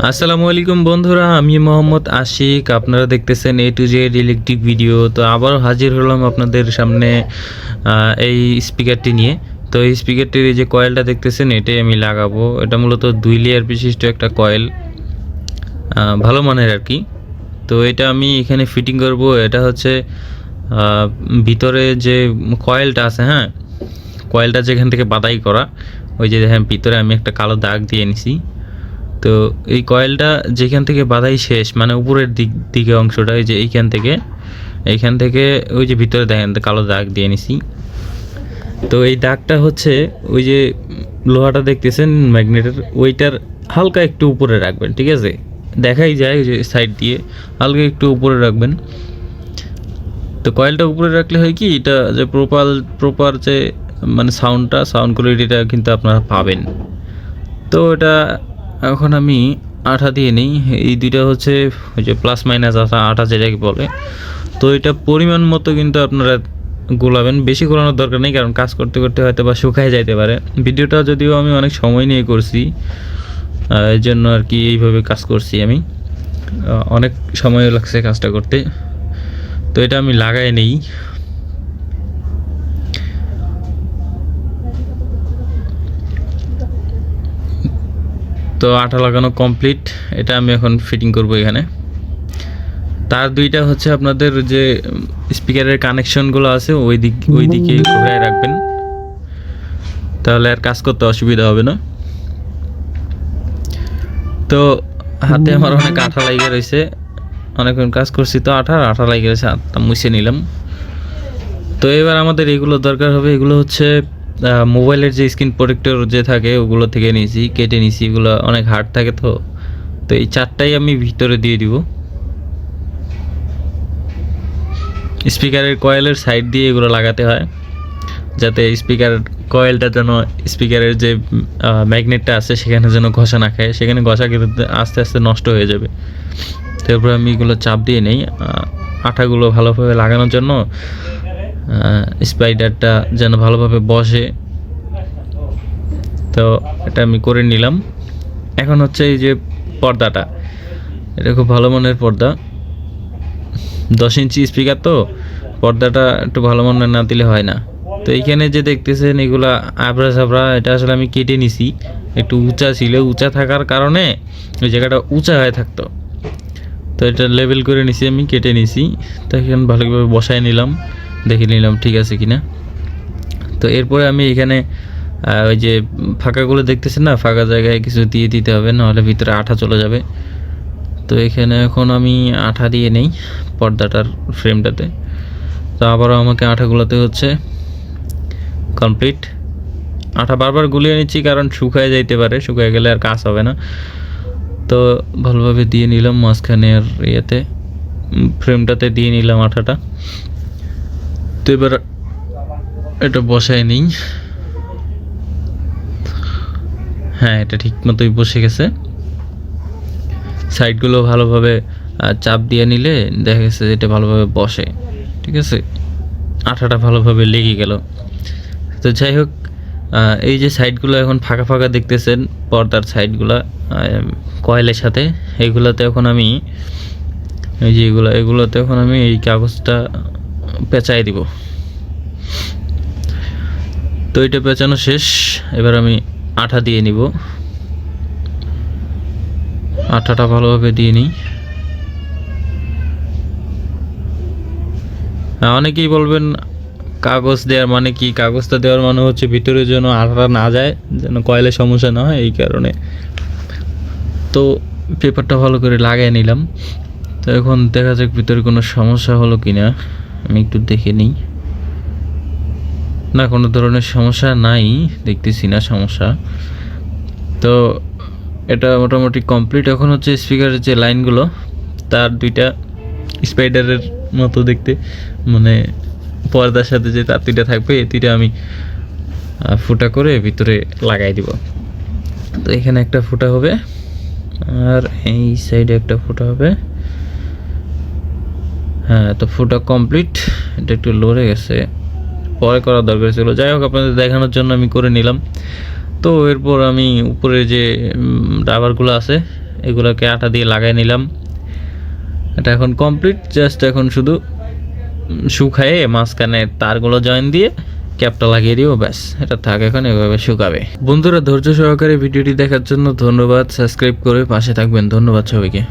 আসসালামু আলাইকুম বন্ধুরা, আমি মোহাম্মদ আশিক। আপনারা দেখতেছেন A to Z electric video তো আবারও হাজির হলাম আপনাদের সামনে এই স্পিকারটি নিয়ে। তো এই স্পিকারটির এই যে কয়েলটা দেখতেছেন, এটাই আমি লাগাবো। এটা মূলত দুই লেয়ার বিশিষ্ট একটা কয়েল ভালো মানের আর কি। তো এটা আমি এখানে ফিটিং করব। এটা হচ্ছে ভিতরে যে কয়েলটা আছে হ্যাঁ? কয়েলটা যেখান থেকে বাদাই করা, ওই যে দেখেন, ভিতরে আমি একটা কালো দাগ দিয়ে নিছি। তো এই কয়েলটা যেখান থেকে বাধাই শেষ মানে উপরের দিক, দিকে অংশটা ওই যে এইখান থেকে এইখান থেকে ওই যে ভিতরে দেখেন কালো দাগ দিয়ে নিছি। তো এই দাগটা হচ্ছে ওই যে লোহাটা দেখতেছেন, ম্যাগনেটের, ওইটার হালকা একটু উপরে রাখবেন, ঠিক আছে? দেখাই যায় যে সাইড দিয়ে, হালকা একটু উপরে রাখবেন। তো কয়েলটা উপরে রাখলে হয় কি, এটা যে প্রপার প্রপার যে মানে সাউন্ডটা সাউন্ড কোয়ালিটিটা কিন্তু আপনারা পাবেন। তো এটা এখন আমি আঠা দিয়ে নিই। এই দুইটা হচ্ছে ওই যে প্লাস মাইনাস আঠা আঠা যেটাকে বলে। তো এটা পরিমাণ মতো কিন্তু আপনারা গোলাবেন। বেশি গোলানোর দরকার নেই, কারণ কাজ করতে করতে হয়তো বা শুকায় যাইতে পারে। ভিডিওটা যদিও আমি অনেক সময় নিয়ে করছি এর জন্য আর কি এইভাবে কাজ করছি আমি। অনেক সময় লাগছে কাজটা করতে। তো এটা আমি লাগাই নেই। তো আঠা লাগানো কমপ্লিট এটা আমি এখন ফিটিং করব এখানে। তার দুইটা হচ্ছে আপনাদের যে স্পিকারের কানেকশনগুলো আছে, ওই দিক, ওই দিকে ঘুরায় রাখবেন। তাহলে আর কাজ করতে অসুবিধা হবে না। তো হাতে আমার অনেক আঠা লাগিয়ে রয়েছে। অনেকক্ষণ কাজ করছি তো আঠা আঠা লাগিয়ে রয়েছে, হাতটা মুছে নিলাম। তো এবার আমাদের এগুলো দরকার হবে, এগুলো হচ্ছে মোবাইলের যে স্ক্রিন প্রোটেক্টর যে থাকে, ওগুলো থেকে নিয়েছি, কেটে নিয়েছি, এগুলো অনেক হার্ড থাকে তো। তো এই চারটাই আমি ভিতরে দিয়ে দিব। স্পিকারের কয়েলের সাইড দিয়ে এগুলো লাগাতে হয়, যাতে স্পিকার কয়েলটা যেন, স্পিকারের যে ম্যাগনেটটা আছে, সেখানে যেন ঘষা না খায়। সেখানে ঘষা খেতে আস্তে আস্তে নষ্ট হয়ে যাবে। তারপরে আমি এগুলো চাপ দিয়ে নেই। আঠাগুলো ভালোভাবে লাগানোর জন্য স্পাইডারটা যেন ভালোভাবে বসে। তো এটা আমি করে নিলাম। এখন হচ্ছে এই যে পর্দাটা। এটা খুব ভালো মানের পর্দা। দশ ইঞ্চি স্পিকার তো, পর্দাটা একটু ভালো মানের না দিলে হয় না। তো এইখানে যে দেখতেছেন, এগুলা আবরা সাবরা এটা আসলে আমি কেটে নিছি। একটু উঁচা ছিল, উঁচা থাকার কারণে ওই জায়গাটা উঁচা হয়ে থাকতো। তো এটা লেভেল করে নিছি আমি, কেটে নিছি। তো এখানে ভালোভাবে বসায় নিলাম। দেখে নিলাম, ঠিক আছে কিনা? তো এরপরে আমি এখানে ওই যে ফাঁকাগুলো দেখতেছেন না? ফাঁকা জায়গায় কিছু দিয়ে দিতে হবে, নাহলে ভিতরে আঠা চলে যাবে। তো এখানে এখন আমি আঠা দিয়ে নেই পর্দাটার ফ্রেমটাতে। তো আবারও আমাকে আঠা আঠাগুলোতে হচ্ছে কমপ্লিট। আঠা বারবার গুলিয়ে নিচ্ছি কারণ শুকায় যাইতে পারে, শুকায় গেলে আর কাজ হবে না। তো ভালোভাবে দিয়ে নিলাম মাঝখানে আর ইয়েতে ফ্রেমটাতে দিয়ে নিলাম আঠাটা। তো এবার এটা বসায় নিই। হ্যাঁ এটা ঠিক মতোই বসে গেছে। সাইডগুলো ভালোভাবে চাপ দিয়ে নিলে দেখা গেছে এটা ভালোভাবে বসে। ঠিক আছে? আঠাটা ভালোভাবে লেগে গেল। তো যাই হোক এই যে সাইডগুলো এখন ফাঁকা ফাঁকা দেখতেছেন, পর্দার সাইডগুলো কয়েলের সাথে এইগুলোতে এখন আমি, এই যে এগুলো, এগুলোতে এখন আমি এই কাগজটা পেঁচাই দিব। তো এটা পেঁচানো শেষ। এবার আমি আঠা দিয়ে নিব। আঠাটা ভালোভাবে দিয়ে নিই। অনেকেই বলবেন কাগজ দেওয়ার মানে কি? কাগজটা দেওয়ার মানে হচ্ছে ভিতরে যেন আঠাটা না যায়, যেন কয়েলের সমস্যা না হয়, এই কারণে। তো পেপারটা ভালো করে লাগাই নিলাম। তো এখন দেখা যাক ভিতরে কোনো সমস্যা হলো কি না আমি একটু দেখে নিই। না, কোনো ধরনের সমস্যা নাই, দেখতেছি না সমস্যা। তো এটা মোটামুটি কমপ্লিট এখন হচ্ছে স্পিকারের যে লাইনগুলো তার দুইটা স্পাইডারের মতো দেখতে। মানে পর্দার সাথে যে তার দুইটা থাকবে, এই দুইটা আমি ফুটা করে ভিতরে লাগাই দিব। তো এখানে একটা ফুটা হবে, আর এই সাইডে একটা ফুটা হবে। হ্যাঁ তো ফুটা কমপ্লিট এটা একটু লড়ে গেছে। পরে করা দরকার ছিল। যাই হোক, আপনাদের দেখানোর জন্য আমি করে নিলাম। তো এরপর আমি উপরে যে রাবারগুলো আছে, এগুলোকে আটা দিয়ে লাগাই নিলাম। এটা এখন কমপ্লিট জাস্ট এখন শুধু শুকায়ে মাঝখানে তারগুলো জয়েন দিয়ে ক্যাপটা লাগিয়ে দিও ব্যাস। এটা থাক, এখন এভাবে শুকাবে। বন্ধুরা, ধৈর্য সহকারে ভিডিওটি দেখার জন্য ধন্যবাদ। সাবস্ক্রাইব করে পাশে থাকবেন। ধন্যবাদ সবাইকে।